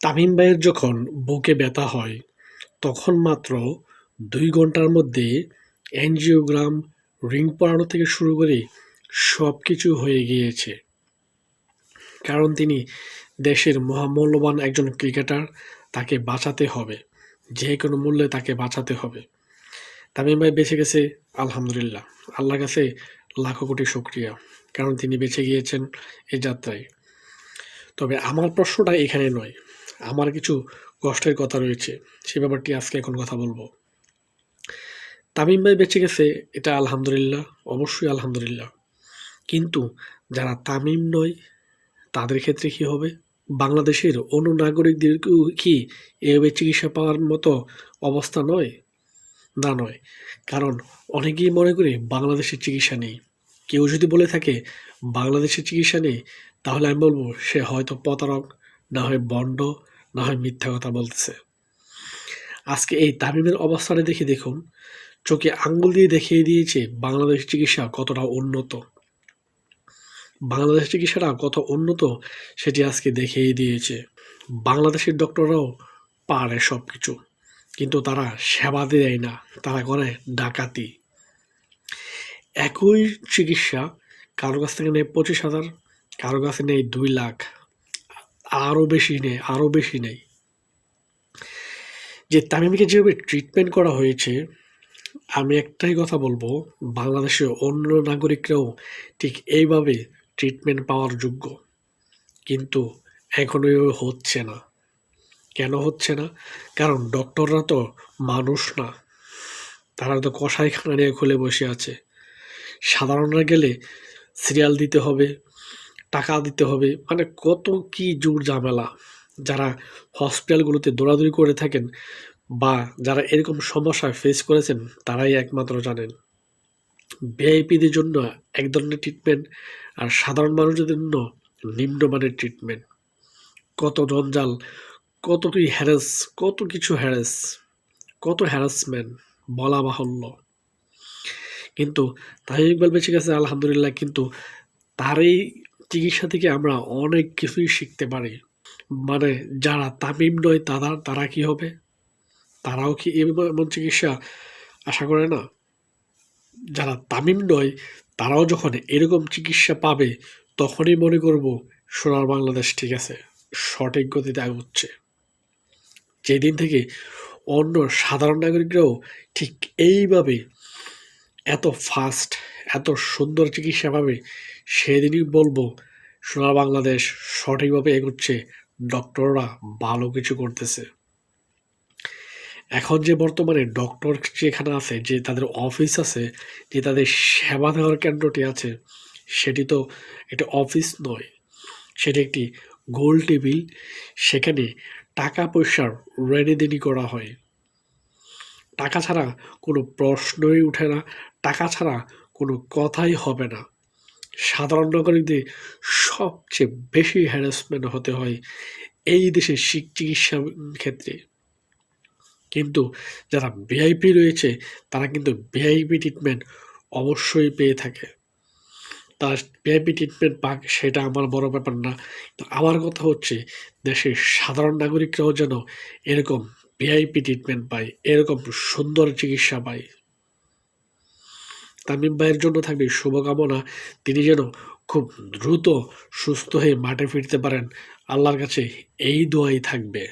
তামিম ভাইয়ের যখন বুকে ব্যথা হয়, তখন মাত্র দুই ঘণ্টার মধ্যে অ্যাঞ্জিওগ্রাম রিং পরানো থেকে শুরু করে সব কিছু হয়ে গিয়েছে। কারণ তিনি দেশের মহামূল্যবান একজন ক্রিকেটার, তাকে বাঁচাতে হবে, যে কোনো মূল্যে তাকে বাঁচাতে হবে। তামিম ভাই বেঁচে গেছে, আলহামদুলিল্লাহ। আল্লাহর কাছে লাখো কোটি শুক্রিয়া, কারণ তিনি বেঁচে গিয়েছেন এই যাত্রায়। তবে আমার প্রশ্নটা এখানে নয় আমার কিছু কষ্টের কথা রয়েছে, সে ব্যাপারটি আজকে এখন কথা বলব। তামিম ভাই বেঁচে গেছে, এটা আলহামদুলিল্লাহ, অবশ্যই আলহামদুলিল্লাহ। কিন্তু যারা তামিম নয়, তাদের ক্ষেত্রে কি হবে? বাংলাদেশের অন্য নাগরিকদেরকেও কি এভাবে চিকিৎসা পাওয়ার মতো অবস্থা নয়? না নয়। কারণ অনেকেই মনে করে বাংলাদেশের চিকিৎসা নেই। কেউ যদি বলে থাকে বাংলাদেশের চিকিৎসা নেই, তাহলে আমি বলব সে হয়তো প্রতারক না হয় বন্ড, না হয় মিথ্যা কথা বলতেছে। আজকে এই তামিমের অবস্থাটা দেখে দেখুন। চোখে আঙ্গুল দিয়ে দেখিয়ে দিয়েছে বাংলাদেশ চিকিৎসা কতটা উন্নত। বাংলাদেশ চিকিৎসাটা কত উন্নত সেটি আজকে দেখিয়ে দিয়েছে। বাংলাদেশের ডক্টররাও পারে সব কিছু কিন্তু তারা সেবা দেয় না, তারা করে ডাকাতি। একই চিকিৎসা কারও কাছ থেকে নেয় পঁচিশ হাজার, কারও কাছে নেই দুই লাখ। আরও বেশি নেই আরও বেশি নেই যে তামিমকে যেভাবে ট্রিটমেন্ট করা হয়েছে, আমি একটাই কথা বলব বাংলাদেশের অন্য নাগরিকরাও ঠিক এইভাবে ট্রিটমেন্ট পাওয়ার যোগ্য। কিন্তু এখনও হচ্ছে না। কেন হচ্ছে না? কারণ ডক্টররা তো মানুষ না। তারা তো কষাইখানা নিয়ে খুলে বসে আছে। সাধারণরা গেলে সিরিয়াল দিতে হবে টাকা দিতে হবে। মানে কত কি জোর ঝামেলা। যারা হসপিটালগুলোতে দৌড়াদৌড়ি করে থাকেন বা যারা এরকম সমস্যায় ফেস করেছেন, তারাই একমাত্র জানেন। ভিআইপিদের জন্য এক ধরনের ট্রিটমেন্ট আর সাধারণ মানুষদের জন্য নিম্নমানের ট্রিটমেন্ট কত জঞ্জাল, কত কি হ্যারাস কত কিছু হ্যারাস কত হ্যারাসমেন্ট বলা বাহুল্য। কিন্তু তাই ইকবাল বেঁচে গেছে, আলহামদুলিল্লাহ। কিন্তু তার এই চিকিৎসা থেকে আমরা অনেক কিছুই শিখতে পারি। মানে যারা তামিম নয়, তারা তারা কি হবে? তারাও কি এমন চিকিৎসা? আশা করে না? যারা তামিম নয়, তারাও যখন এরকম চিকিৎসা পাবে, তখনই মনে করব সোনার বাংলাদেশ ঠিক আছে, সঠিক গতিতে আগুচ্ছে যেদিন থেকে অন্য সাধারণ নাগরিকরাও ঠিক এইভাবে এত ফাস্ট এত সুন্দর চিকিৎসা পাবে, সেদিনই বলব, সোনার বাংলাদেশ সঠিকভাবে এগোচ্ছে। ডক্টররা ভালো কিছু করতেছে। এখন যে বর্তমানে ডক্টর যেখানে আছে, যে তাদের অফিস আছে, যে তাদের সেবা দেওয়ার কেন্দ্রটি আছে, সেটি তো একটা অফিস নয়, সেটি একটি গোল টেবিল, সেখানে টাকা পয়সার রেনিদেনি করা হয়। টাকা ছাড়া কোনো প্রশ্নই উঠে না, টাকা ছাড়া কোনো কথাই হবে না। সাধারণ নাগরিকদের সবচেয়ে বেশি হ্যারাসমেন্ট হতে হয় এই দেশের চিকিৎসা ক্ষেত্রে। কিন্তু যারা ভিআইপি রয়েছে, তারা কিন্তু ভিআইপি ট্রিটমেন্ট অবশ্যই পেয়ে থাকে। তার ভিআইপি ট্রিটমেন্ট পাক সেটা আমার বড় ব্যাপার না। আমার কথা হচ্ছে, দেশের সাধারণ নাগরিকরাও যেন এরকম ভিআইপি ট্রিটমেন্ট পায় এরকম সুন্দর চিকিৎসা পায় তামিম ভাইয়ের জন্য থাকবে শুভকামনা। তিনি যেন খুব দ্রুত সুস্থ হয়ে মাঠে ফিরতে পারেন। আল্লাহর কাছে এই দোয়াই থাকবে।